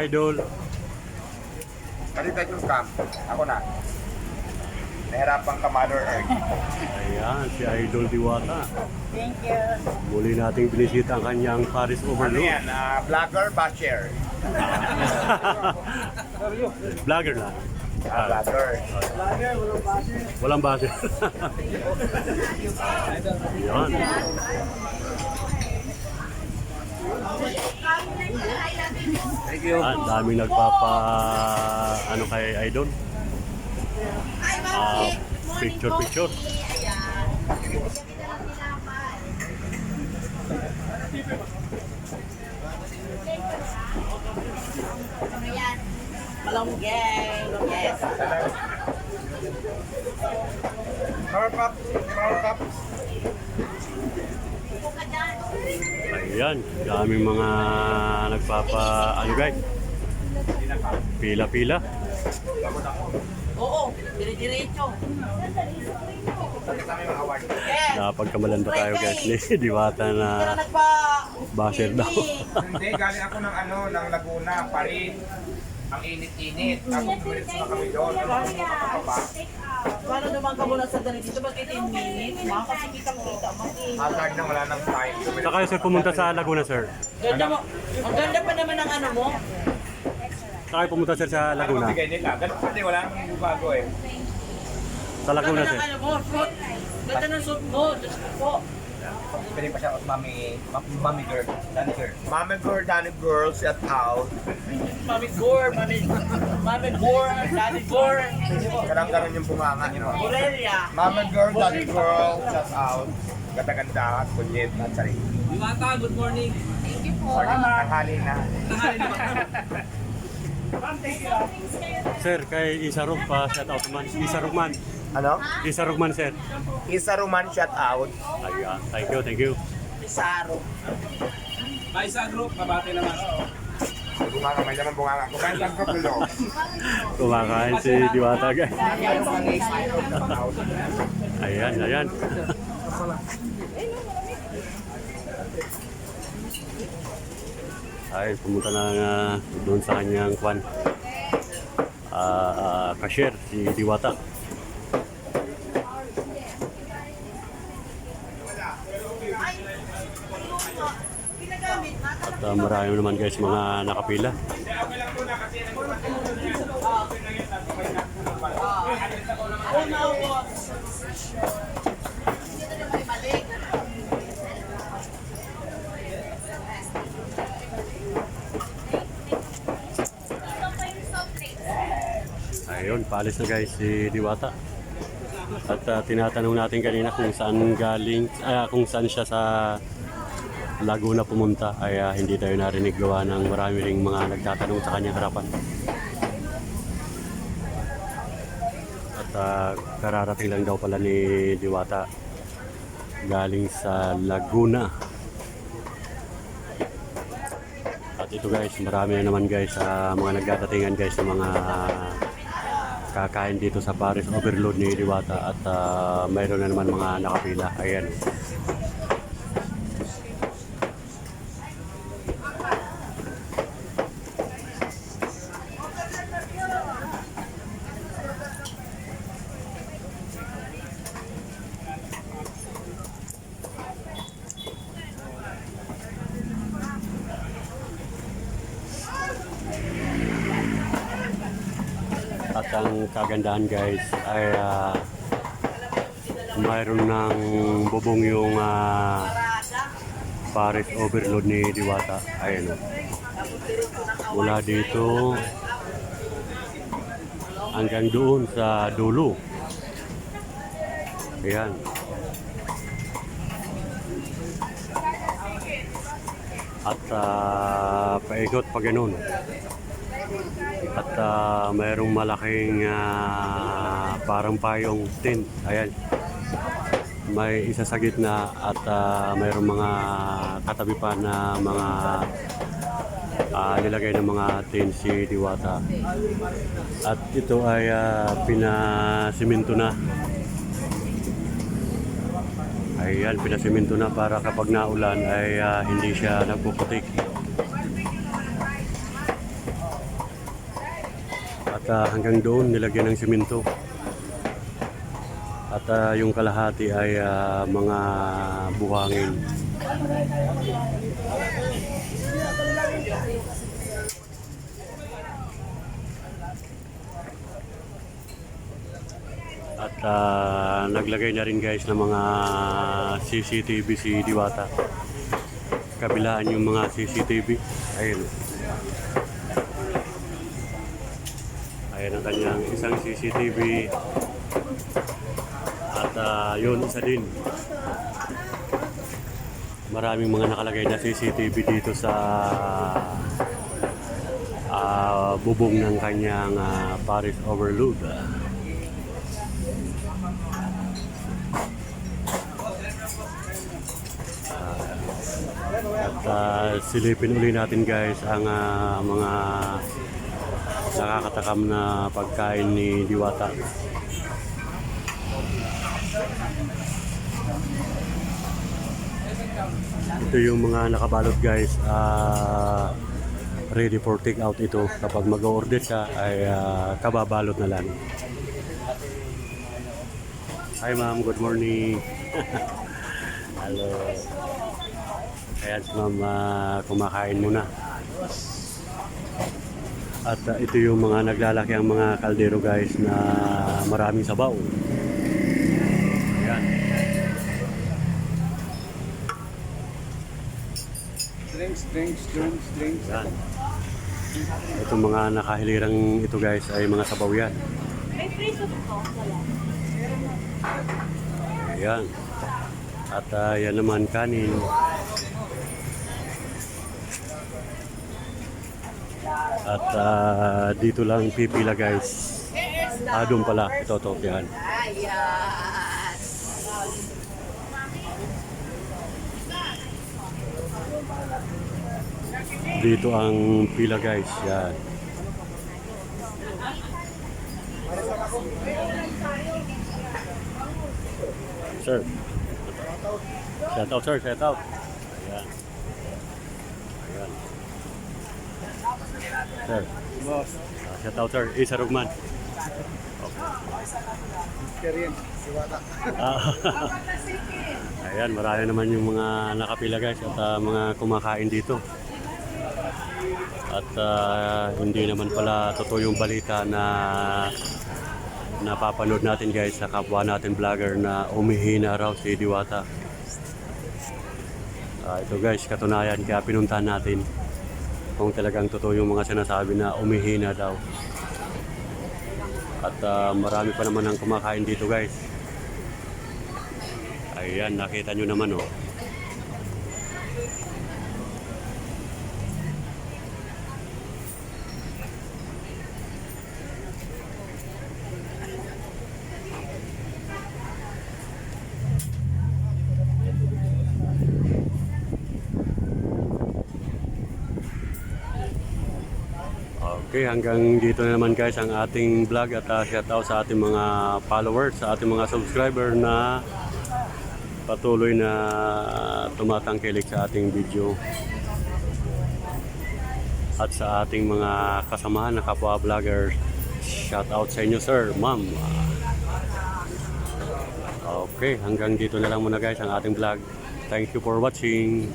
Idol. Kalita yung camp. Ako na. Nahirapan ka, Mother Earth. Ayan, si Idol Diwata. Thank you. Muli nating binisita ang kanyang Paris Ano Overload. yan? ah, vlogger, basher. Vlogger lang. Ah, vlogger. Walang base. Yan. Thank you. Ah, daming nagpapa ano kay Idol. Ah, picture picture. Malunggay. Yes. Power pop. Power pop. Ayan, daming mga nagpapa ano guys. Pila-pila. Oo. Dire-diretso. Bakit mga? Yes. Napagkamalan ba tayo guys ni Diwata na basher daw. Hindi, galing ako ng ano, ng Laguna, Paris. Ang init-init. Tapos minutes na kami doon. Ano pa? Paano naman ka muna sa dali dito? Ba't 18 minutes? Ma, kasi kitang-kita. Maki. Hazard na wala ng time. Saan kayo sir pumunta sa Laguna sir? Ganda mo. Ang ganda pa naman ng ano mo. Kayo pumunta sir sa Ano Laguna? bigay nila? Ganun kasi wala nang bago eh. Sa Laguna Ganda sir. ng ano mo. Suit. Ganda ng suit mo. Diyos po. Pwede pa siya mami, ma- mami girl, daddy girl. Mama girl, Danny girl, set out. Mami Gore. Mami... Mami Gore. Daddy Gore. Ganang ganun yung bunganga. You know? Aurelia. Mama girl, Danny girl, set out. Ganda-ganda, kunyit, at sarili. Diwata, good morning. Sorry, tanghali na. Sir, kay Isa Rug pa shout out man. Isa Rugman. Ano? Isa Rugman sir. Isa Roman shout out. Ayan, thank you, thank you. Pizarro. May isa group, kabate naman. Bunganga, may naman bunganga. Kumain lang ko tulo. Kumakain si Diwata guys. Ayan, ayan. Ay, pumunta na nga doon sa kanyang kwan. Ah, ah, cashier, si Diwata. At ah, marami naman guys mga nakapila. Ayun, paalis na guys si Diwata. At ah, tinatanong natin kanina kung saan galing, ah, kung saan siya sa Laguna pumunta ay ah, hindi tayo narinig gawa ng marami ring mga nagtatanong sa kanyang harapan. At ah, kararating lang daw pala ni Diwata galing sa Laguna. At ito guys, marami na naman guys sa mga nagdadatingan guys sa mga kakain dito sa Paris Overload ni Diwata at ah, mayroon na naman mga nakapila. Ayan. Ang kagandahan guys ay ah, mayroon ng bubong yung ah, Paris Overload ni Diwata. Ayan o. Mula dito hanggang doon sa dulo. Ayan. At ah, paikot pa ganun. At ah, mayroong malaking ah, parang payong tent. Ayan. May isa sa gitna at ah, mayroong mga katabi pa na mga ah, nilagay ng mga tent si Diwata. At ito ay ah, pinasiminto na. Ayan, pinasiminto na para kapag naulan ay ah, hindi siya nagpuputik. Ah, hanggang doon nilagyan ng siminto. At ah, yung kalahati ay ah, mga buhangin. At ah, naglagay na rin guys ng mga CCTV si Diwata. Kabilaan yung mga CCTV. Ayun. Ayan ang kanyang isang CCTV. At ah, yun, isa din. Maraming mga nakalagay na CCTV dito sa ah, bubong ng kanyang ah, Paris Overlook. At ah, silipin uli natin guys ang ah, mga nakakatakam na pagkain ni Diwata. Ito yung mga nakabalot guys. ah, ready for take out ito. Kapag mag-order ka ay ah, kababalot na lang. Hi ma'am, good morning. Hello. Ayan si ma'am, ah, kumakain muna. At ah, ito yung mga naglalaki ang mga kaldero guys na maraming sabaw. Ayan. Drinks, drinks, drinks, drinks. Ayan. Itong mga nakahilirang ito guys ay mga sabaw yan. May free soup po. Wala. Ayan. At ah, yan naman kanin. At ah, dito lang pipila guys. Ah, doon pala. Ito, ito. Yan. Dito ang pila guys. Yan. Sir. Shout out, sir. Shout out. Ayan. Ayan. Sir. Boss, Ah, shout out, sir. Isa Rugman. Karin, siwata. Ah, Ayan, marami naman yung mga nakapila guys at ah, mga kumakain dito. At ah, hindi naman pala totoo yung balita na napapanood natin guys sa kapwa natin vlogger na umihina raw si Diwata. Ah, ito guys, katunayan kaya pinuntahan natin kung talagang totoo yung mga sinasabi na umihina daw. At ah, marami pa naman ang kumakain dito guys. Ayan, nakita nyo naman oh. Okay, hanggang dito na naman guys ang ating vlog at uh, shoutout sa ating mga followers, sa ating mga subscriber na patuloy na tumatangkilik sa ating video. At sa ating mga kasamahan na kapwa vlogger, shoutout sa inyo sir, ma'am. Okay, hanggang dito na lang muna guys ang ating vlog. Thank you for watching.